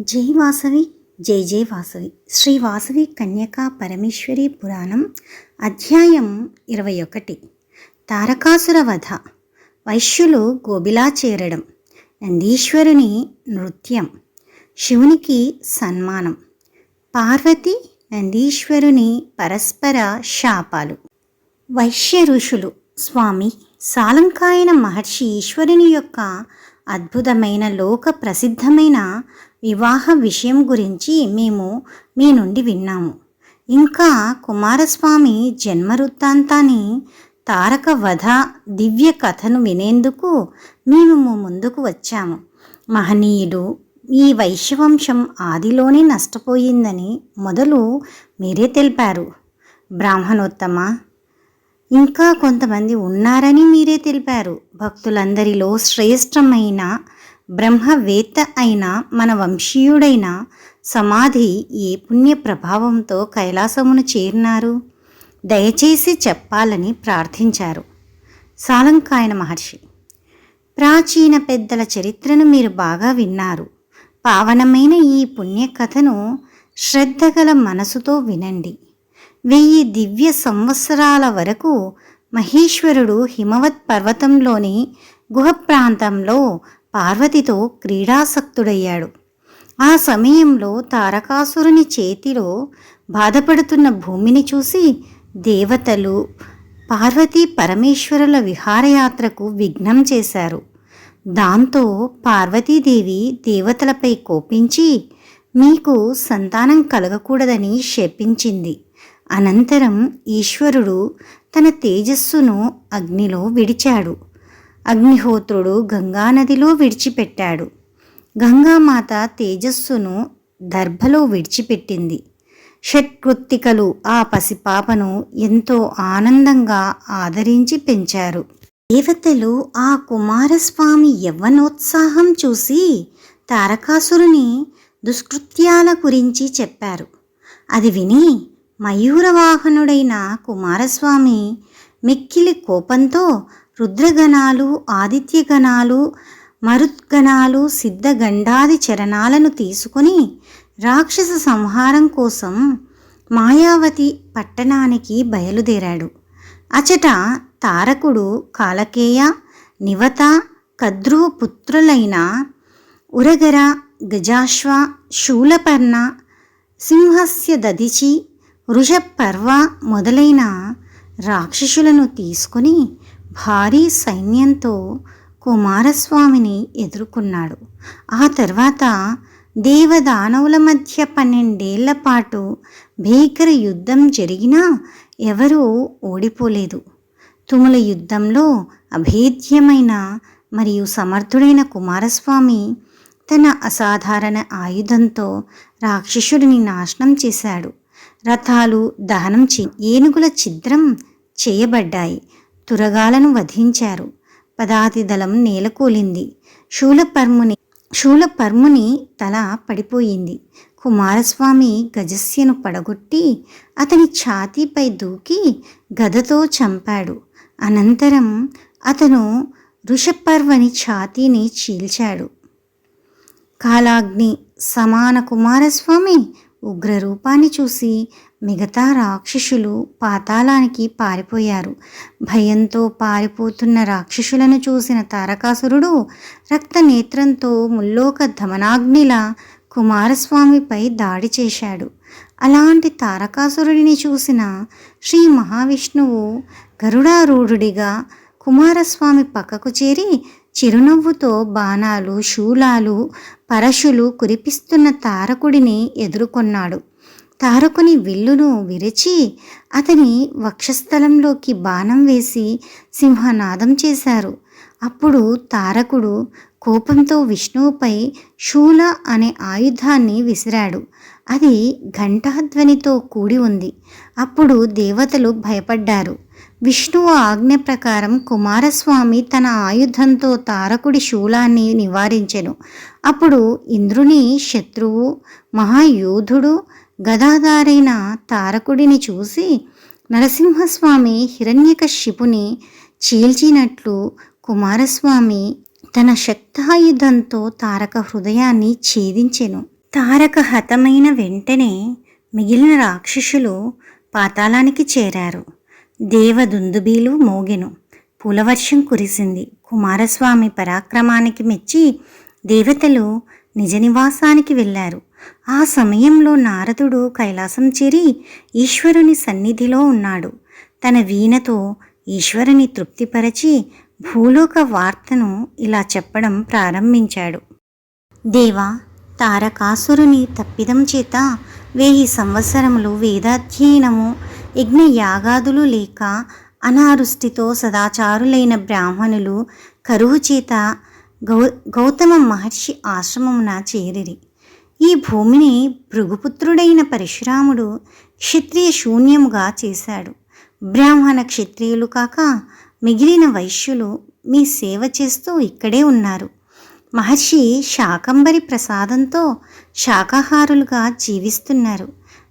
జై వాసవి జై జై వాసవి. శ్రీ వాసవి కన్యకా పరమేశ్వరి పురాణం అధ్యాయం ఇరవై ఒకటి తారకాసుర వధ. వైశ్యులు గోబిలా చేరడం. నందీశ్వరుని నృత్యం. శివునికి సన్మానం. పార్వతి నందీశ్వరుని పరస్పర శాపాలు. వైశ్య ఋషులు స్వామి సాలంకాయన మహర్షి ఈశ్వరుని యొక్క అద్భుతమైన లోక ప్రసిద్ధమైన వివాహ విషయం గురించి మేము మీ నుండి విన్నాము. ఇంకా కుమారస్వామి జన్మ వృత్తాంతాన్ని తారక వధ దివ్య కథను వినేందుకు మేము ముందుకు వచ్చాము. మహనీయుడు ఈ వైశ్యవంశం ఆదిలోనే నష్టపోయిందని మొదలు మీరే తెలిపారు. బ్రాహ్మణోత్తమ ఇంకా కొంతమంది ఉన్నారని మీరే తెలిపారు. భక్తులందరిలో శ్రేష్టమైన బ్రహ్మవేత్త అయిన మన వంశీయుడైన సమాధి ఏ పుణ్య ప్రభావంతో కైలాసమును చేరినారు? దయచేసి చెప్పాలని ప్రార్థించారు. సాలంకాయన మహర్షి ప్రాచీన పెద్దల చరిత్రను మీరు బాగా విన్నారు. పావనమైన ఈ పుణ్యకథను శ్రద్ధగల మనసుతో వినండి. వెయ్యి దివ్య సంవత్సరాల వరకు మహేశ్వరుడు హిమవత్ పర్వతంలోని గుహ ప్రాంతంలో పార్వతితో క్రీడాసక్తుడయ్యాడు. ఆ సమయంలో తారకాసురుని చేతిలో బాధపడుతున్న భూమిని చూసి దేవతలు పార్వతీ పరమేశ్వరుల విహారయాత్రకు విఘ్నం చేశారు. దాంతో పార్వతీదేవి దేవతలపై కోపించి మీకు సంతానం కలగకూడదని శపించింది. అనంతరం ఈశ్వరుడు తన తేజస్సును అగ్నిలో విడిచాడు. అగ్నిహోత్రుడు గంగానదిలో విడిచిపెట్టాడు. గంగామాత తేజస్సును దర్భలో విడిచిపెట్టింది. షట్కృత్తికలు ఆ పసిపాపను ఎంతో ఆనందంగా ఆదరించి పెంచారు. దేవతలు ఆ కుమారస్వామి యవ్వనోత్సాహం చూసి తారకాసురుని దుష్కృత్యాల గురించి చెప్పారు. అది విని మయూరవాహనుడైన కుమారస్వామి మిక్కిలి కోపంతో రుద్రగణాలు ఆదిత్యగణాలు మరుద్గణాలు సిద్ధగండాది చరణాలను తీసుకుని రాక్షస సంహారం కోసం మాయావతి పట్టణానికి బయలుదేరాడు. అచట తారకుడు కాలకేయ నివత కద్రువ పుత్రులైన ఉరగర గజాశ్వ శూలపర్ణ సింహస్య దదిచి వృషపర్వ మొదలైన రాక్షసులను తీసుకుని భారీ సైన్యంతో కుమారస్వామిని ఎదుర్కొన్నాడు. ఆ తర్వాత దేవదానవుల మధ్య పన్నెండేళ్ళ పాటు భీకర యుద్ధం జరిగినా ఎవరూ ఓడిపోలేదు. తుముల యుద్ధంలో అభేద్యమైన మరియు సమర్థుడైన కుమారస్వామి తన అసాధారణ ఆయుధంతో రాక్షసుడిని నాశనం చేశాడు. రథాలు దహనం చే ఏనుగుల ఛిద్రం చేయబడ్డాయి. తురగాలను వధించారు. పదాతి దళం నేలకూలింది. శూలపర్ముని శూలపర్ముని తల పడిపోయింది. కుమారస్వామి గజస్యను పడగొట్టి అతని ఛాతీపై దూకి గదతో చంపాడు. అనంతరం అతను ఋషపర్వని ఛాతీని చీల్చాడు. కాలాగ్ని సమాన కుమారస్వామి ఉగ్ర రూపాన్ని చూసి మిగతా రాక్షసులు పాతాళానికి పారిపోయారు. భయంతో పారిపోతున్న రాక్షసులను చూసిన తారకాసురుడు రక్తనేత్రంతో ముల్లోక ధమనాగ్నిలా కుమారస్వామిపై దాడి చేశాడు. అలాంటి తారకాసురుడిని చూసిన శ్రీ మహావిష్ణువు గరుడారూఢుడిగా కుమారస్వామి పక్కకు చేరి చిరునవ్వుతో బాణాలు శూలాలు పరశులు కురిపిస్తున్న తారకుడిని ఎదుర్కొన్నాడు. తారకుని విల్లును విరిచి అతని వక్షస్థలంలోకి బాణం వేసి సింహనాదం చేశారు. అప్పుడు తారకుడు కోపంతో విష్ణువుపై శూల అనే ఆయుధాన్ని విసిరాడు. అది ఘంటాధ్వనితో కూడి ఉంది. అప్పుడు దేవతలు భయపడ్డారు. విష్ణువు ఆజ్ఞ ప్రకారం కుమారస్వామి తన ఆయుధంతో తారకుడి శూలాన్ని నివారించెను. అప్పుడు ఇంద్రుని శత్రువు మహాయోధుడు గదాదారైన తారకుడిని చూసి నరసింహస్వామి హిరణ్యకశిపుని చీల్చినట్లు కుమారస్వామి తన శక్తాయుధంతో తారక హృదయాన్ని ఛేదించెను. తారక హతమైన వెంటనే మిగిలిన రాక్షసులు పాతాళానికి చేరారు. దేవదుందుబీలు మోగెను. పూలవర్షం కురిసింది. కుమారస్వామి పరాక్రమానికి మెచ్చి దేవతలు నిజ నివాసానికి వెళ్ళారు. ఆ సమయంలో నారదుడు కైలాసం చేరి ఈశ్వరుని సన్నిధిలో ఉన్నాడు. తన వీణతో ఈశ్వరుని తృప్తిపరచి భూలోక వార్తను ఇలా చెప్పడం ప్రారంభించాడు. దేవా తారకాసురుని తప్పిదం చేత వెయ్యి సంవత్సరములు వేదాధ్యయనము యజ్ఞయాగాదులు లేక అనారుష్టితో సదాచారులైన బ్రాహ్మణులు కరువు చేత గౌ గౌతమ మహర్షి ఆశ్రమమున చేరిరి. ఈ భూమిని భృగుపుత్రుడైన పరశురాముడు క్షత్రియ శూన్యముగా చేశాడు. బ్రాహ్మణ క్షత్రియులు కాక మిగిలిన వైశ్యులు మీ సేవ చేస్తూ ఇక్కడే ఉన్నారు. మహర్షి శాకంబరి ప్రసాదంతో శాకాహారులుగా జీవిస్తున్నారు.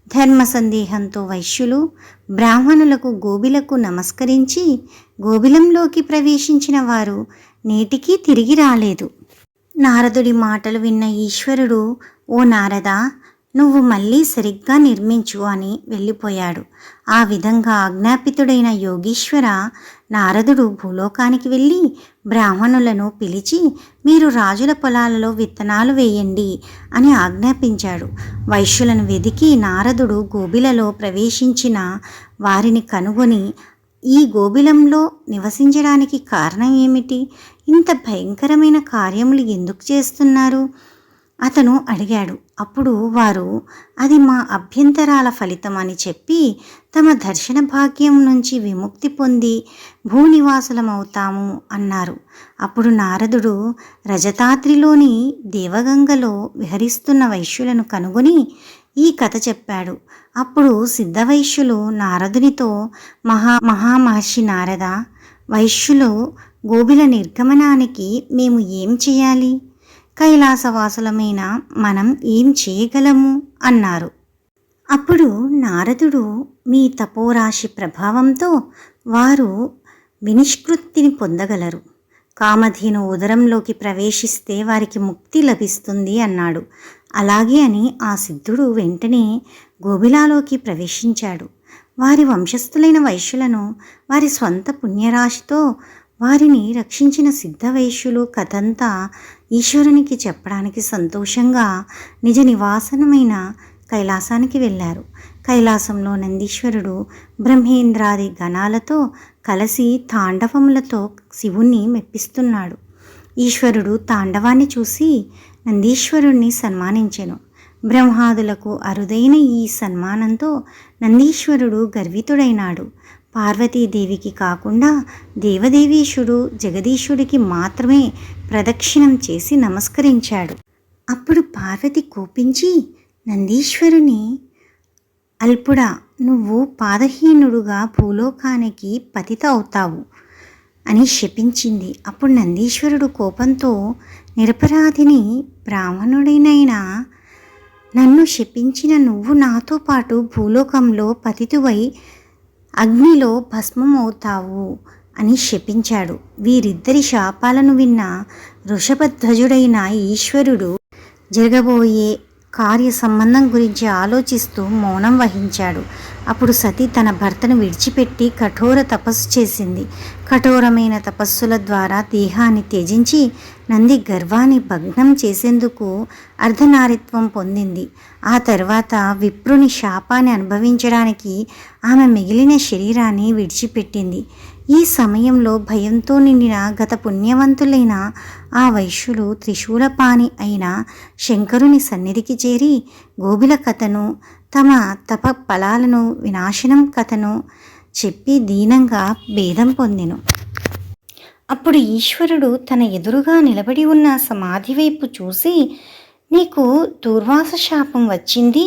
ధర్మ సందేహంతో వైశ్యులు బ్రాహ్మణులకు గోబిలకు నమస్కరించి గోబిలంలోకి ప్రవేశించిన వారు నేటికీ తిరిగి రాలేదు. నారదుడి మాటలు విన్న ఈశ్వరుడు ఓ నారదా నువ్వు మళ్ళీ సరిగ్గా నిర్మించు అని వెళ్ళిపోయాడు. ఆ విధంగా ఆజ్ఞాపితుడైన యోగీశ్వర నారదుడు భూలోకానికి వెళ్ళి బ్రాహ్మణులను పిలిచి మీరు రాజుల పొలాలలో విత్తనాలు వేయండి అని ఆజ్ఞాపించాడు. వైశ్యులను వెదికి నారదుడు గోబిలలో ప్రవేశించిన వారిని కనుగొని ఈ గోబిలంలో నివసించడానికి కారణం ఏమిటి? ఇంత భయంకరమైన కార్యములు ఎందుకు చేస్తున్నారు? అతను అడిగాడు. అప్పుడు వారు అది మా అభ్యంతరాల ఫలితం అని చెప్పి తమ దర్శన భాగ్యం నుంచి విముక్తి పొంది భూనివాసులమవుతాము అన్నారు. అప్పుడు నారదుడు రజతాద్రిలోని దేవగంగలో విహరిస్తున్న వైశ్యులను కనుగొని ఈ కథ చెప్పాడు. అప్పుడు సిద్ధవైశ్యులు నారదునితో మహా మహామహర్షి నారద వైశ్యులు గోబిల నిర్గమనానికి మేము ఏం చేయాలి? కైలాసవాసులమైన మనం ఏం చేయగలము? అన్నారు. అప్పుడు నారదుడు మీ తపోరాశి ప్రభావంతో వారు వినిష్కృతిని పొందగలరు. కామధేను ఉదరంలోకి ప్రవేశిస్తే వారికి ముక్తి లభిస్తుంది అన్నాడు. అలాగే అని ఆ సిద్ధుడు వెంటనే గోబిలాలోకి ప్రవేశించాడు. వారి వంశస్థులైన వైశ్యులను వారి స్వంత పుణ్యరాశితో వారిని రక్షించిన సిద్ధవైశ్యులు కథంతా ఈశ్వరునికి చెప్పడానికి సంతోషంగా నిజ నివాసనమైన కైలాసానికి వెళ్ళారు. కైలాసంలో నందీశ్వరుడు బ్రహ్మేంద్రాది గణాలతో కలిసి తాండవములతో శివుణ్ణి మెప్పిస్తున్నాడు. ఈశ్వరుడు తాండవాన్ని చూసి నందీశ్వరుణ్ణి సన్మానించెను. బ్రహ్మాదులకు అరుదైన ఈ సన్మానంతో నందీశ్వరుడు గర్వితుడైనాడు. పార్వతీదేవికి కాకుండా దేవదేవీశుడు జగదీశుడికి మాత్రమే ప్రదక్షిణం చేసి నమస్కరించాడు. అప్పుడు పార్వతి కోపించి నందీశ్వరుని అల్పుడా నువ్వు పాదహీనుడుగా భూలోకానికి పతిత అవుతావు అని శపించింది. అప్పుడు నందీశ్వరుడు కోపంతో నిరపరాధిని బ్రాహ్మణుడినైనా నన్ను శపించిన నువ్వు నాతో పాటు భూలోకంలో పతితువై అగ్నిలో భస్మమవుతావు అని శపించాడు. వీరిద్దరి శాపాలను విన్న వృషభధ్వజుడైన ఈశ్వరుడు జరగబోయే కార్య సంబంధం గురించి ఆలోచిస్తూ మౌనం వహించాడు. అప్పుడు సతి తన భర్తను విడిచిపెట్టి కఠోర తపస్సు చేసింది. కఠోరమైన తపస్సుల ద్వారా దేహాన్ని త్యజించి నంది గర్వాన్ని భగ్నం చేసేందుకు అర్ధనారిత్వం పొందింది. ఆ తర్వాత విప్రుని శాపాన్ని అనుభవించడానికి ఆమె మిగిలిన శరీరాన్ని విడిచిపెట్టింది. ఈ సమయంలో భయంతో నిండిన గత పుణ్యవంతులైన ఆ వైశ్యులు త్రిశూలపాణి అయిన శంకరుని సన్నిధికి చేరి గోబిల కథను తమ తప ఫలాలను వినాశనం కథను చెప్పి దీనంగా భేదం పొందెను. అప్పుడు ఈశ్వరుడు తన ఎదురుగా నిలబడి ఉన్న సమాధి వైపు చూసి నీకు దుర్వాస శాపం వచ్చింది.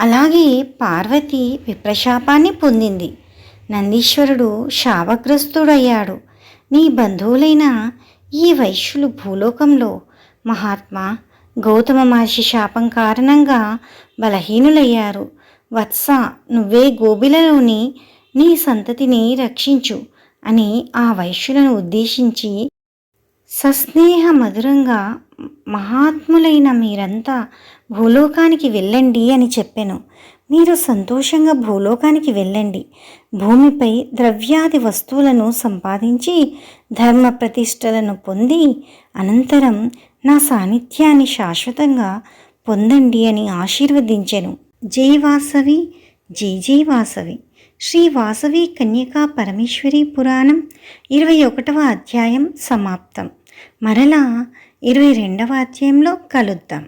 అలాగే పార్వతి విప్రశాపాన్ని పొందింది. నందీశ్వరుడు శావగ్రస్తుడయ్యాడు. నీ బంధువులైన ఈ వైశ్యులు భూలోకంలో మహాత్మా గౌతమ మహర్షి శాపం కారణంగా బలహీనులయ్యారు. వత్స నువ్వే గోబిలలోని నీ సంతతిని రక్షించు అని ఆ వైశ్యులను ఉద్దేశించి సస్నేహ మధురంగా మహాత్ములైన మీరంతా భూలోకానికి వెళ్ళండి అని చెప్పాను. మీరు సంతోషంగా భూలోకానికి వెళ్ళండి. భూమిపై ద్రవ్యాది వస్తువులను సంపాదించి ధర్మ ప్రతిష్టలను పొంది అనంతరం నా సాన్నిధ్యాన్ని శాశ్వతంగా పొందండి అని ఆశీర్వదించెను. జై వాసవి జై జై వాసవి. శ్రీ వాసవి కన్యకా పరమేశ్వరి పురాణం ఇరవై ఒకటవ అధ్యాయం సమాప్తం. మరలా ఇరవై రెండవ అధ్యాయంలో కలుద్దాం.